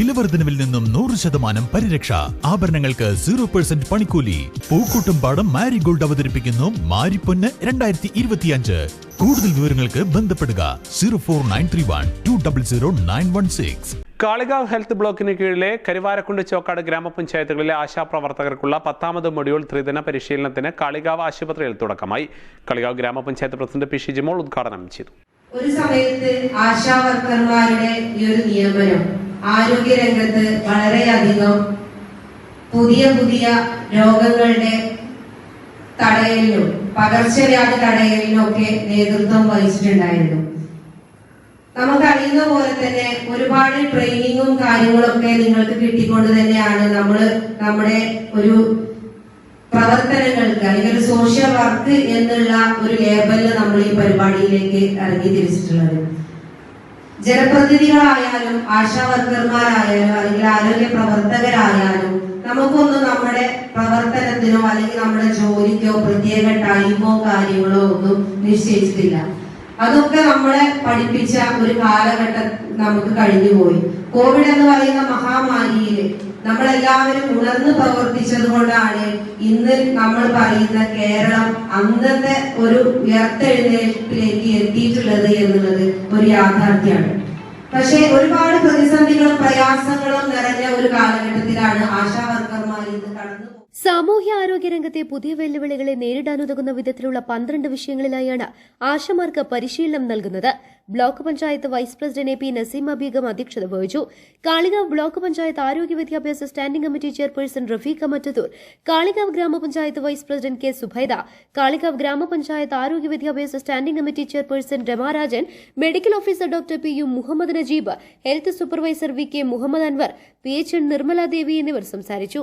വിലവർദ്ധനവിൽ നിന്നും നൂറ് ശതമാനം പരിരക്ഷ. ആഭരണങ്ങൾക്ക് സീറോ പെർസെന്റ് പണിക്കൂലി. പൂക്കൂട്ടും പാടം മാരിഗോൾഡ് അവതരിപ്പിക്കുന്നു മാരിപ്പൊന്ന് രണ്ടായിരത്തി ഇരുപത്തിയഞ്ച് കൂടുതൽ വിവരങ്ങൾക്ക് ബന്ധപ്പെടുക zero four nine three one two double zero nine one six. Kalikavu health ബ്ലോക്കിന് കീഴിലെ കരുവാരക്കുണ്ട് ചോക്കാട് ഗ്രാമപഞ്ചായത്തുകളിലെ ആശാപ്രവർത്തകർക്കുള്ള പത്താമത് മൊഡ്യൂൾ ത്രിദിന പരിശീലനത്തിന് കാളികാവ് ആശുപത്രിയിൽ തുടക്കമായി. കാളികാവ് ഗ്രാമപഞ്ചായത്ത് പ്രസിഡന്റ് പി ഷിജിമോൾ ഉദ്ഘാടനം ചെയ്തു. ഒരു സമയത്ത് ആശാവർക്കർമാരുടെ ഈ ഒരു നിയമനം ആരോഗ്യരംഗത്ത് വളരെയധികം പുതിയ പുതിയ രോഗങ്ങളുടെ തടയലിനും പകർച്ചവ്യാധി തടയലിനും ഒക്കെ നേതൃത്വം വഹിച്ചിട്ടുണ്ടായിരുന്നു. നമുക്കറിയുന്ന പോലെ തന്നെ ഒരുപാട് ട്രെയിനിങ്ങും കാര്യങ്ങളൊക്കെ നിങ്ങൾക്ക് കിട്ടിക്കൊണ്ട് തന്നെയാണ് നമ്മൾ നമ്മുടെ ഒരു പ്രവർത്തനങ്ങൾക്ക് അല്ലെങ്കിൽ ഒരു സോഷ്യൽ വർക്ക് എന്നുള്ള ഒരു ലേബലിൽ നമ്മൾ ഈ പരിപാടിയിലേക്ക് ഇറങ്ങി തിരിച്ചിട്ടുള്ളത്. ജനപ്രതിനിധികളായാലും ആശാവർക്കർമാരായാലും അല്ലെങ്കിൽ ആരോഗ്യ പ്രവർത്തകരായാലും നമുക്കൊന്നും നമ്മുടെ പ്രവർത്തനത്തിനോ അല്ലെങ്കിൽ നമ്മുടെ ജോലിക്കോ പ്രത്യേക ടൈമോ കാര്യങ്ങളോ ഒന്നും നിശ്ചയിച്ചിട്ടില്ല. അതൊക്കെ നമ്മളെ പഠിപ്പിച്ച ഒരു കാലഘട്ടം നമുക്ക് കഴിഞ്ഞുപോയി. കോവിഡ് എന്ന് പറയുന്ന മഹാമാരിയിൽ നമ്മളെല്ലാവരും ഉണർന്ന് പ്രവർത്തിച്ചത് കൊണ്ടാണ് ഇന്ന് നമ്മൾ പറയുന്ന കേരളം അന്നത്തെ ഒരു ഉയർത്തെഴുന്നേൽപ്പിലേക്ക് എത്തിയിട്ടുള്ളത് എന്നുള്ളത് ഒരു യാഥാർത്ഥ്യമാണ്. പക്ഷേ ഒരുപാട് പ്രതിസന്ധികളും സാമൂഹ്യ ആരോഗ്യ രംഗത്തെ പുതിയ വെല്ലുവിളികളെ നേരിടാനുതകുന്ന വിധത്തിലുള്ള പന്ത്രണ്ട് വിഷയങ്ങളിലായാണ് ആശമാർക്ക് പരിശീലനം നൽകുന്നത്. Block panchayat vice president A P Naseema Beegum അധ്യക്ഷത വഹിച്ചു. കാളികാവ് ബ്ലോക്ക് പഞ്ചായത്ത് ആരോഗ്യ വിദ്യാഭ്യാസ standing committee chairperson Rafeeqa Mattathur Kalikavu ഗ്രാമപഞ്ചായത്ത് vice president K Subaida Kalikavu ഗ്രാമപഞ്ചായത്ത് ആരോഗ്യ വിദ്യാഭ്യാസ standing committee chairperson Ramarajan medical officer doctor P U Muhammad Najeeb health supervisor V K Muhammad Anvar P H N Nirmala Devi എന്നിവർ സംസാരിച്ചു.